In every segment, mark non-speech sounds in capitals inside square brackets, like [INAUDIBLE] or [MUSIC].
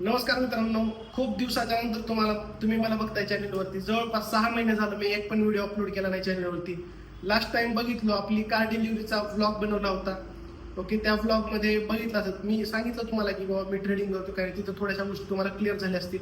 नमस्कार मित्रांनो खूप दिवसाच्या नंतर तुम्हाला तुम्ही मला बघताय चॅनलवरती जवळपास सहा महिने झालं मी एक पण व्हिडिओ अपलोड केला नाही चॅनलवरती लास्ट टाइम बघितलो आपली कार डिलिव्हरीचा व्लॉग बनवला होता. ओके त्या ब्लॉगमध्ये बघितला तर मी सांगितलं तुम्हाला की बाबा मी ट्रेडिंग करतो काय तिथं थोड्याशा गोष्टी तुम्हाला क्लिअर झाल्या असतील.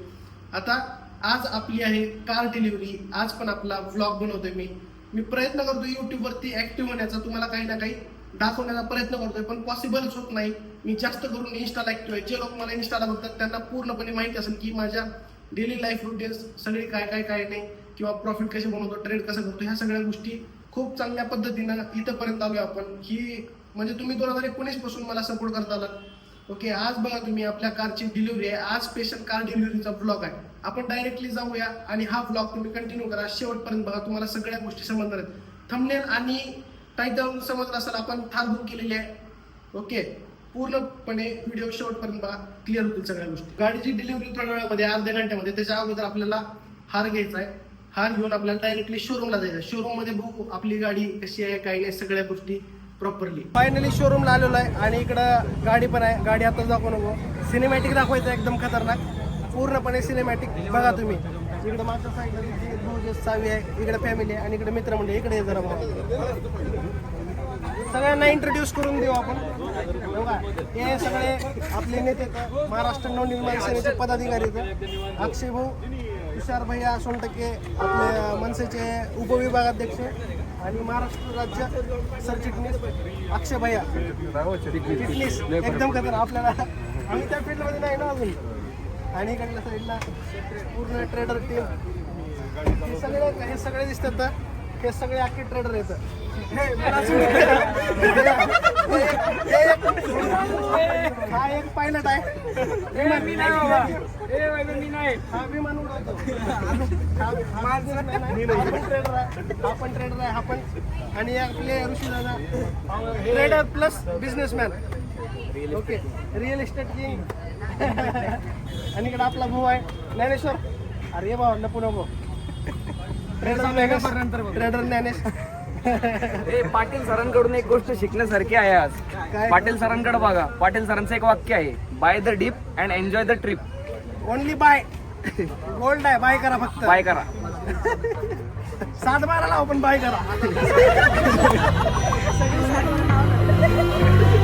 आता आज आपली आहे कार डिलिव्हरी आज पण आपला व्लॉग बनवतोय मी. मी प्रयत्न करतो यूट्यूबवरती ॲक्टिव्ह ऍक्टिव्ह होण्याचा. तुम्हाला काही ना काही दाखवण्याचा प्रयत्न करतोय पण पॉसिबलच होत नाही. मी जास्त करून इन्स्टाला ऐकतोय आहे. जे लोक मला इन्स्टाला बघतात त्यांना पूर्णपणे माहिती असेल की माझ्या डेली लाईफ रुटीन्स सगळे काय काय काय नाही किंवा प्रॉफिट कसे बनवतो ट्रेड कसं करतो ह्या सगळ्या गोष्टी खूप चांगल्या पद्धतीनं इथंपर्यंत आलोय आपण. ही म्हणजे तुम्ही दोन हजार एकोणीसपासून मला सपोर्ट करत आलात. ओके आज बघा तुम्ही आपल्या कारची डिलिव्हरी आहे. आज स्पेशल कार डिलिव्हरीचा ब्लॉग आहे. आपण डायरेक्टली जाऊया आणि हा ब्लॉग तुम्ही कंटिन्यू करा. शेवटपर्यंत बघा तुम्हाला सगळ्या गोष्टी समजणार आहेत. थमनेल आणि टायटल समजलं असेल आपण थार बुक केलेली आहे. ओके पूर्णपणे व्हिडिओ शेवटपर्यंत बघा. क्लिअर होतील सगळ्या गोष्टी. गाडीची डिलिव्हरी थोड्या वेळामध्ये अर्ध्या घंट्यामध्ये त्याच्या अगोदर आपल्याला हार घ्यायचा आहे. हार घेऊन आपल्याला डायरेक्टली शोरूमला जायचं शोरूममध्ये बघू आपली गाडी कशी आहे काही नाही सगळ्या गोष्टी प्रॉपरली फायनली शोरूमला आलेलो आहे आणि इकडं गाडी पण आहे. गाडी आता दाखवू नको. सिनेमॅटिक दाखवायचं आहे एकदम खतरनाक. पूर्णपणे सिनेमॅटिक बघा तुम्ही. इकडे मागच्या साईडला सावी आहे इकडे फॅमिली आहे आणि इकडे मित्रमंडळी इकडे ये जरा भाऊ. सगळ्यांना इंट्रोड्यूस करून देऊ आपण हे सगळे आपले नेते. महाराष्ट्र नवनिर्माण सेनेचे पदाधिकारी. अक्षय भाऊ तुषार भैया सोनटके आपले मनसेचे उपविभागाध्यक्ष आणि महाराष्ट्र राज्य सरचिटणीस अक्षय भैया फिटनेस एकदम खतर आपल्याला आम्ही त्या फील्डमध्ये नाही ना अजून आणि इकडल्या साईडला पूर्ण ट्रेडर टीम हे सगळे हे सगळे दिसतात ना? हे सगळे अख्खे ट्रेडर येतात हे. हे एक- पायलट आहे. विमान- हा विमान उडवतो हा- पण ट्रेडर आहे. हा पण ट्रेडर आहे. हा पण आणि आपले ऋषी दादा. Trader plus businessman okay real estate king आणि इकडे आपला भाऊ आहे. ज्ञानेश्वर. अरे भाऊ नको नको ट्रेडर ट्रेडर ज्ञानेश. [LAUGHS] ए, पाटील सरांकडून एक गोष्ट शिकण्यासारखी आहे आज. काय? पाटील सरांकडे बघा. पाटील सरांचं एक वाक्य आहे. Buy the dip and enjoy the trip only buy gold आहे. बाय करा फक्त. बाय करा. सात बारा लाव पण बाय करा. [LAUGHS]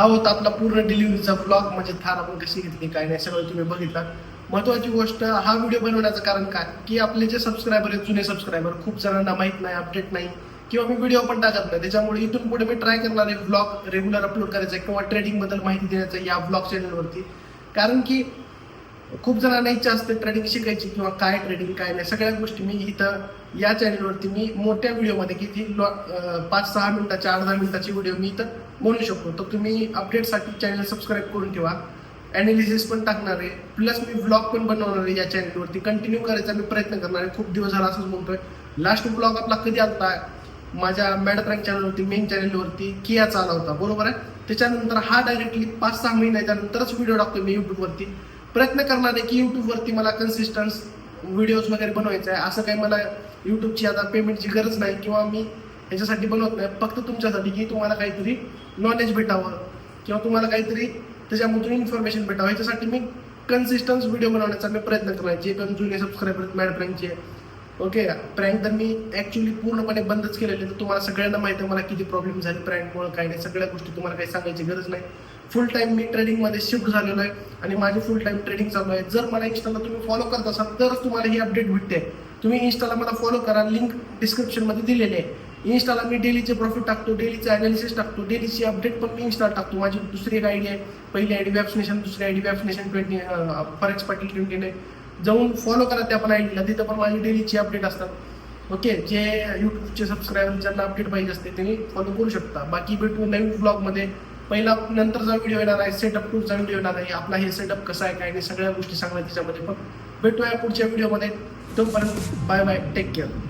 हा होता आपला पूर्ण डिलिव्हरीचा ब्लॉग म्हणजे थार आपण कशी घेतली काय नाही सगळं तुम्ही बघितला. महत्वाची गोष्ट हा व्हिडिओ बनवण्याचं कारण काय? की आपले जे सबस्क्रायबर आहेत जुने सबस्क्रायबर खूप जणांना माहीत नाही अपडेट नाही किंवा मी व्हिडिओ पण टाकत नाही. त्याच्यामुळे इथून पुढे मी ट्राय करणार आहे ब्लॉग रेग्युलर अपलोड करायचा आहे किंवा ट्रेडिंगबद्दल माहिती देण्याचा या ब्लॉग चॅनलवरती कारण की खूप जणांना इच्छा असते ट्रेडिंग शिकायची किंवा काय ट्रेडिंग काय नाही. सगळ्या गोष्टी मी इथं या चॅनलवरती मी मोठ्या व्हिडिओमध्ये किती पाच सहा मिनिटाची अर्धा मिनिटाची व्हिडिओ मी इथं म्हणू शकतो. तर तुम्ही अपडेटसाठी चॅनल सबस्क्राईब करून ठेवा. अनालिसिस पण टाकणार आहे. प्लस मी ब्लॉग पण बनवणार आहे या चॅनलवरती कंटिन्यू करायचा मी प्रयत्न करणार आहे. खूप दिवस झाला असंच म्हणतोय लास्ट ब्लॉग आपला कधी आलता? माझ्या मॅडप्रँक चॅनलवरती मेन चॅनलवरती कियाचा आला होता. बरोबर आहे? त्याच्यानंतर हा डायरेक्टली पाच सहा महिन्याच्यानंतरच व्हिडिओ टाकतो मी यूट्यूबवरती प्रयत्न करणार आहे की यूट्यूबवरती मला कन्सिस्टन्स व्हिडिओज वगैरे बनवायचं आहे. असं काही मला यूट्यूबची आता पेमेंटची गरज नाही. किंवा मी ह्याच्यासाठी बनवत नाही. फक्त तुमच्यासाठी की तुम्हाला काहीतरी नॉलेज भेटावं किंवा तुम्हाला काहीतरी त्याच्यामधून इन्फॉर्मेशन भेटावं. ह्याच्यासाठी मी कन्सिस्टन्स व्हिडिओ बनवण्याचा मी प्रयत्न करायचे जे पण जुने सबस्क्रायबर मॅड प्रँकचे ओके प्रँक तर मी ॲक्च्युली पूर्णपणे बंदच केलेले तर तुम्हाला सगळ्यांना माहिती आहे मला किती प्रॉब्लेम झाले प्रँकमुळे काय नाही. सगळ्या गोष्टी तुम्हाला काही सांगायची गरज नाही. फुल टाईम मी ट्रेडिंगमध्ये शिफ्ट झालेलो आहे आणि माझी फुल टाईम ट्रेडिंग चालू आहे. जर मला इंस्टाला तुम्ही फॉलो करत असाल तरच तुम्हाला ही अपडेट भेटते. तुम्ही इंस्टाला मला फॉलो करा. लिंक डिस्क्रिप्शनमध्ये दिलेली आहे. इन्स्टाला मी डेलीचे प्रॉफिट टाकतो डेलीचे अनालिसिस टाकतो डेलीची अपडेट पण मी इन्स्टा टाकतो. माझी दुसरी एक आयडी आहे. पहिली आयडी वॅक्सिनेशन दुसरी ID vaccination twenty forex Patil twenty nine जाऊन फॉलो करा त्या पण आयडीला तिथं पण माझी डेलीची अपडेट असतात. ओके जे यूट्यूबचे सबस्क्रायबर ज्यांना अपडेट पाहिजे असते त्यांनी फॉलो करू शकता. बाकी भेटू नवीन ब्लॉगमध्ये पहिला नंतरचा व्हिडिओ येणार आहे. सेटअप टूरचा व्हिडिओ येणार आहे. आपला हे सेटअप कसा आहे काय नाही सगळ्या गोष्टी सांगणार त्याच्यामध्ये. पण भेटूया पुढच्या व्हिडिओमध्ये तोपर्यंत बाय बाय टेक केअर